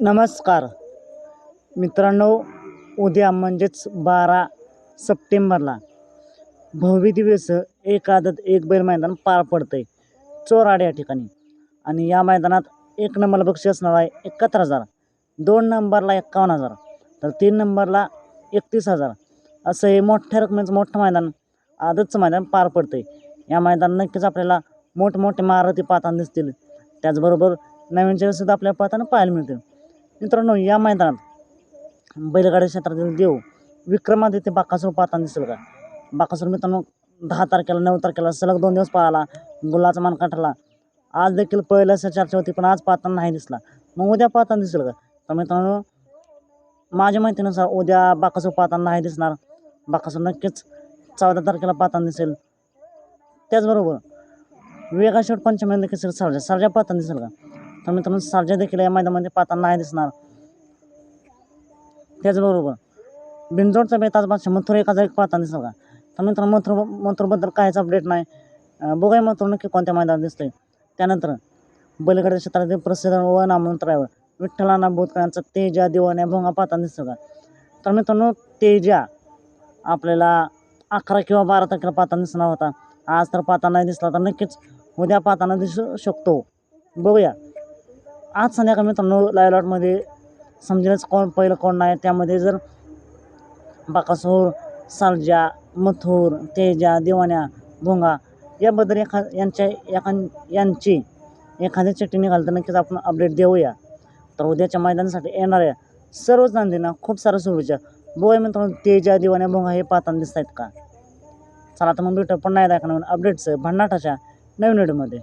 नमस्कार. मित्रांनो उद्या म्हणजेच बारा सप्टेंबरला भव्य दिवस एक आदत एक बैल मैदान पार पडतं आहे चोराड या ठिकाणी. आणि या मैदानात एक नंबरला बक्षीस असणार आहे एकाहत्तर हजार. दोन नंबरला एक्कावन्न हजार. तर तीन नंबरला एकतीस हजार. असं हे मोठ्या रकमेचं मोठं मैदान आदतचं मैदान पार पडतं आहे या मैदान नक्कीच आपल्याला मोठमोठे मारुती पाहताना दिसतील. त्याचबरोबर नवीन जगसुद्धा आपल्या पाहताना पाहायला मिळते मित्रांनो या मैदानात बैलगाडी क्षेत्रातील देव विक्रमादित्य बाकासूर पाहताना दिसेल का? बाकासूर मित्रांनो दहा तारखेला नऊ तारखेला सलग दोन दिवस पाहिला गुलाचा मान काढला. आज देखील पहिलं असं चर्चा होती पण आज पाहताना नाही दिसला. मग उद्या पाहताना दिसेल का? तर मित्रांनो माझ्या माहितीनुसार उद्या बाकासूर पाहताना नाही दिसणार. बाकासूर नक्कीच चौदा तारखेला पाहताना दिसेल. त्याचबरोबर वेगा शेवट पंचमी देखील सरजा सरजा पाहताना दिसेल का? तर मित्रांनो सर्जा देखील या मैदानामध्ये पाहताना नाही दिसणार. त्याचबरोबर बिंजोडचा बेताज बादशाह मथुर एका एक पाहताना दिसेल का? तर मित्रांनो मथुर मथुरबद्दल काहीच अपडेट नाही. बघाय बघूया मथुर नक्की कोणत्या मैदानात दिसते त्यानंतर बलगडच्या क्षेत्रातील प्रसिद्ध व नामंत्रावर विठ्ठलांना विठ्ठलाना बोधकरांचा तेजा दिवाण्या भोंगा पाहताना दिसतो का? तर मित्रांनो तेजा आपल्याला अकरा किंवा बारा तारखेला पाहताना दिसणार होता. आज तर पाहताना नाही दिसला तर नक्कीच उद्या पाहताना दिसू शकतो. बघूया. आज संध्याकाळी मित्रांनो लाईव्ह लॉटमध्ये समजेलच कोण पहिलं कोण नाही. त्यामध्ये जर बाकासूर सालजा मथुर तेजा दिवाण्या भोंगा याबद्दल एखा यांच्या एखा यांची एखादी चिठ्ठी निघाल तर नक्कीच आपण अपडेट देऊया. तर उद्याच्या मैदानासाठी येणाऱ्या सर्वच नांदींना खूप साऱ्या शुभेच्छा. बघूया मित्रांनो तेजा दिवाण्या भोंगा हे पाहताना दिसत आहेत का? चला तर मग भेटू पण नाही दाखवणार अपडेट्स भन्नाटाच्या नवीन व्हिडिओमध्ये